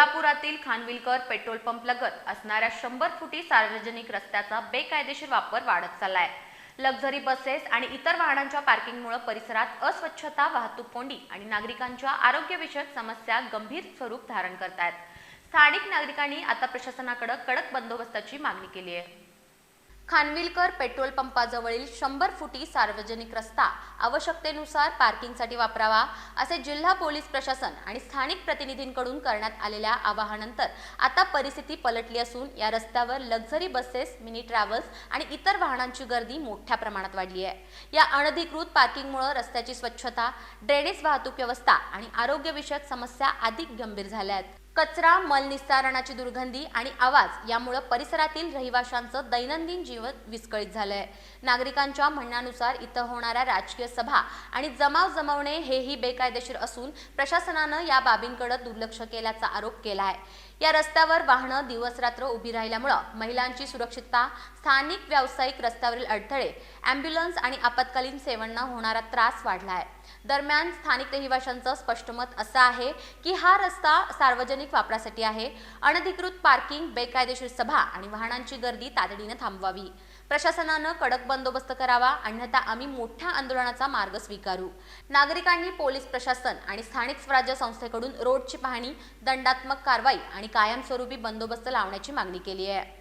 कोल्हापुरातील Khanwilkar petrol pump लगत असणाऱ्या शंभर फुटी सार्वजनिक रस्त्याचा बेकायदेशीर वापर वाढत चाललाय. लक्झरी बसेस आणि इतर वाहनांच्या पार्किंगमुळे परिसरात अस्वच्छता वाहतूक कोंडी आणि नागरिकांच्या आरोग्यविषयक समस्या गंभीर स्वरूप धारण करतायत. स्थानिक नागरिकांनी आता प्रशासनाकडे कडक बंदोबस्ताची मागणी केली आहे. खानविलकर पेट्रोल पंपाजवळील शंभर फुटी सार्वजनिक रस्ता आवश्यकतेनुसार पार्किंगसाठी वापरावा असे जिल्हा पोलीस प्रशासन आणि स्थानिक प्रतिनिधींकडून करण्यात आलेल्या आवाहनानंतर आता परिस्थिती पलटली असून या रस्त्यावर लक्झरी बसेस मिनी ट्रॅव्हल्स आणि इतर वाहनांची गर्दी मोठ्या प्रमाणात वाढली आहे. या अनधिकृत पार्किंगमुळे रस्त्याची स्वच्छता ड्रेनेज वाहतूक व्यवस्था आणि आरोग्यविषयक समस्या अधिक गंभीर झाल्या आहेत. कचरा मल निस्तारणाची दुर्गंधी आणि आवाज यामुळं परिसरातील रहिवाशांचं दैनंदिन जीवन विस्कळीत झालंय. नागरिकांच्या म्हणण्यानुसार इथं होणाऱ्या राजकीय सभा आणि जमाव जमवणे हेही बेकायदेशीर असून प्रशासनानं या बाबींकडे दुर्लक्ष केल्याचा आरोप केला आहे या रस्त्यावर वाहनं दिवसरात्र उभी राहिल्यामुळं महिलांची सुरक्षितता स्थानिक व्यावसायिक रस्त्यावरील अडथळे अँब्युलन्स आणि आपत्कालीन सेवांना होणारा त्रास वाढला आहे दरम्यान स्थानिक रहिवाशांचं स्पष्ट मत असं आहे की हा रस्ता सार्वजनिक वापरासाठी आहे. अनधिकृत पार्किंग बेकायदेशीर सभा आणि वाहनांची गर्दी तातडीनं थांबवावी. प्रशासनानं कडक बंदोबस्त करावा अन्यथा आम्ही मोठ्या आंदोलनाचा मार्ग स्वीकारू. नागरिकांनी पोलीस प्रशासन आणि स्थानिक स्वराज्य संस्थेकडून रोडची पाहणी दंडात्मक कारवाई आणि कायमस्वरूपी बंदोबस्त लावण्याची मागणी केली आहे.